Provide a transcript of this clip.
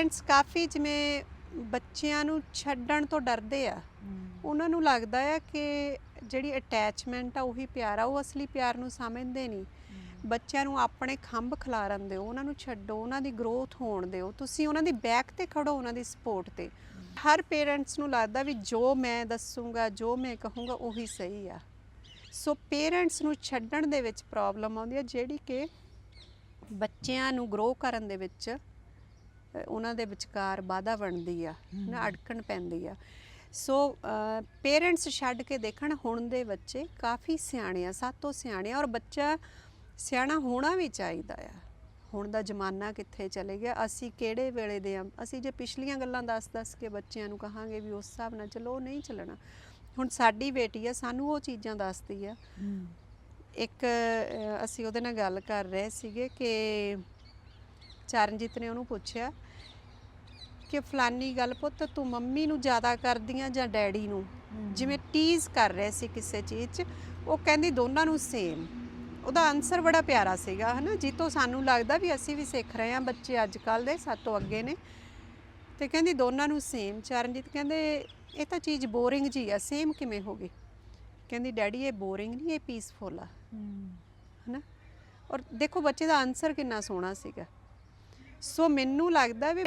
Parents ਕਾਫੀ ਜਿਵੇਂ ਬੱਚਿਆਂ ਨੂੰ ਛੱਡਣ ਤੋਂ ਡਰਦੇ ਆ। ਉਹਨਾਂ ਨੂੰ ਲੱਗਦਾ ਹੈ ਕਿ ਜਿਹੜੀ ਅਟੈਚਮੈਂਟ ਆ ਉਹੀ ਪਿਆਰ ਆ ਉਹ ਅਸਲੀ ਪਿਆਰ ਨੂੰ ਸਮਝਦੇ ਨਹੀਂ। ਬੱਚਿਆਂ ਨੂੰ ਆਪਣੇ ਖੰਭ ਖਿਲਾਰਨ ਦਿਓ ਉਹਨਾਂ ਨੂੰ ਛੱਡੋ ਉਹਨਾਂ ਦੀ ਗਰੋਥ ਹੋਣ ਦਿਓ। ਤੁਸੀਂ ਉਹਨਾਂ ਦੀ ਬੈਕ ਤੇ ਖੜੋ ਉਹਨਾਂ ਦੀ ਸਪੋਰਟ ਤੇ। ਹਰ ਪੇਰੈਂਟਸ ਨੂੰ ਲੱਗਦਾ ਵੀ ਜੋ ਮੈਂ ਦੱਸੂਗਾ ਜੋ ਮੈਂ ਕਹੂੰਗਾ ਉਹੀ ਸਹੀ ਆ। ਸੋ ਪੇਰੈਂਟਸ ਨੂੰ ਛੱਡਣ ਦੇ ਵਿੱਚ ਪ੍ਰੋਬਲਮ ਆਉਂਦੀ ਹੈ ਜਿਹੜੀ ਕਿ ਬੱਚਿਆਂ ਨੂੰ ਗਰੋ ਕਰਨ ਦੇ ਵਿੱਚ ਉਹਨਾਂ ਦੇ ਵਿਚਕਾਰ ਬਾਧਾ ਬਣਦੀ ਆ ਨਾ ਅੜਕਣ ਪੈਂਦੀ ਆ। ਸੋ ਪੇਰੈਂਟਸ ਛੱਡ ਕੇ ਦੇਖਣ ਹੁਣ ਦੇ ਬੱਚੇ ਕਾਫੀ ਸਿਆਣੇ ਆ ਸਾਤੋਂ ਸਿਆਣੇ ਆ ਔਰ ਬੱਚਾ ਸਿਆਣਾ ਹੋਣਾ ਵੀ ਚਾਹੀਦਾ ਆ। ਹੁਣ ਦਾ ਜ਼ਮਾਨਾ ਕਿੱਥੇ ਚਲੇ ਗਿਆ ਅਸੀਂ ਕਿਹੜੇ ਵੇਲੇ ਦੇ ਆ? ਅਸੀਂ ਜੇ ਪਿਛਲੀਆਂ ਗੱਲਾਂ ਦੱਸ-ਦੱਸ ਕੇ ਬੱਚਿਆਂ ਨੂੰ ਕਹਾਂਗੇ ਵੀ ਉਸ ਹਿਸਾਬ ਨਾਲ ਚਲੋ ਉਹ ਨਹੀਂ ਚੱਲਣਾ। ਹੁਣ ਸਾਡੀ ਬੇਟੀ ਆ ਸਾਨੂੰ ਉਹ ਚੀਜ਼ਾਂ ਦੱਸਦੀ ਆ। ਇੱਕ ਅਸੀਂ ਉਹਦੇ ਨਾਲ ਗੱਲ ਕਰ ਰਹੇ ਸੀਗੇ ਕਿ ਚਰਨਜੀਤ ਨੇ ਉਹਨੂੰ ਪੁੱਛਿਆ ਕਿ ਫਲਾਨੀ ਗੱਲ ਪੁੱਤ ਤੂੰ ਮੰਮੀ ਨੂੰ ਜ਼ਿਆਦਾ ਕਰਦੀਆਂ ਜਾਂ ਡੈਡੀ ਨੂੰ? ਜਿਵੇਂ ਟੀਜ਼ ਕਰ ਰਹੇ ਸੀ ਕਿਸੇ ਚੀਜ਼ 'ਚ ਉਹ ਕਹਿੰਦੀ ਦੋਨਾਂ ਨੂੰ ਸੇਮ ਉਹਦਾ ਆਨਸਰ ਬੜਾ ਪਿਆਰਾ ਸੀਗਾ ਹਨਾ? ਜਿੱਤੋਂ ਸਾਨੂੰ ਲੱਗਦਾ ਵੀ ਅਸੀਂ ਵੀ ਸਿੱਖ ਰਹੇ ਹਾਂ ਬੱਚੇ ਅੱਜ ਕੱਲ ਦੇ ਸਾਤੋਂ ਅੱਗੇ ਨੇ। ਤੇ ਕਹਿੰਦੀ ਦੋਨਾਂ ਨੂੰ ਸੇਮ ਚਰਨਜੀਤ ਕਹਿੰਦੇ ਇਹ ਤਾਂ ਚੀਜ਼ ਬੋਰਿੰਗ ਜੀ ਆ ਸੇਮ ਕਿਵੇਂ ਹੋ ਗਈ? ਕਹਿੰਦੀ ਡੈਡੀ ਇਹ ਬੋਰਿੰਗ ਨਹੀਂ ਇਹ ਪੀਸਫੁਲ ਆ। ਹਨਾ? ਔਰ ਦੇਖੋ ਬੱਚੇ ਦਾ ਆਨਸਰ ਕਿੰਨਾ ਸੋਹਣਾ ਸੀਗਾ। ਸੋ ਮੈਨੂੰ ਲੱਗਦਾ ਵੀ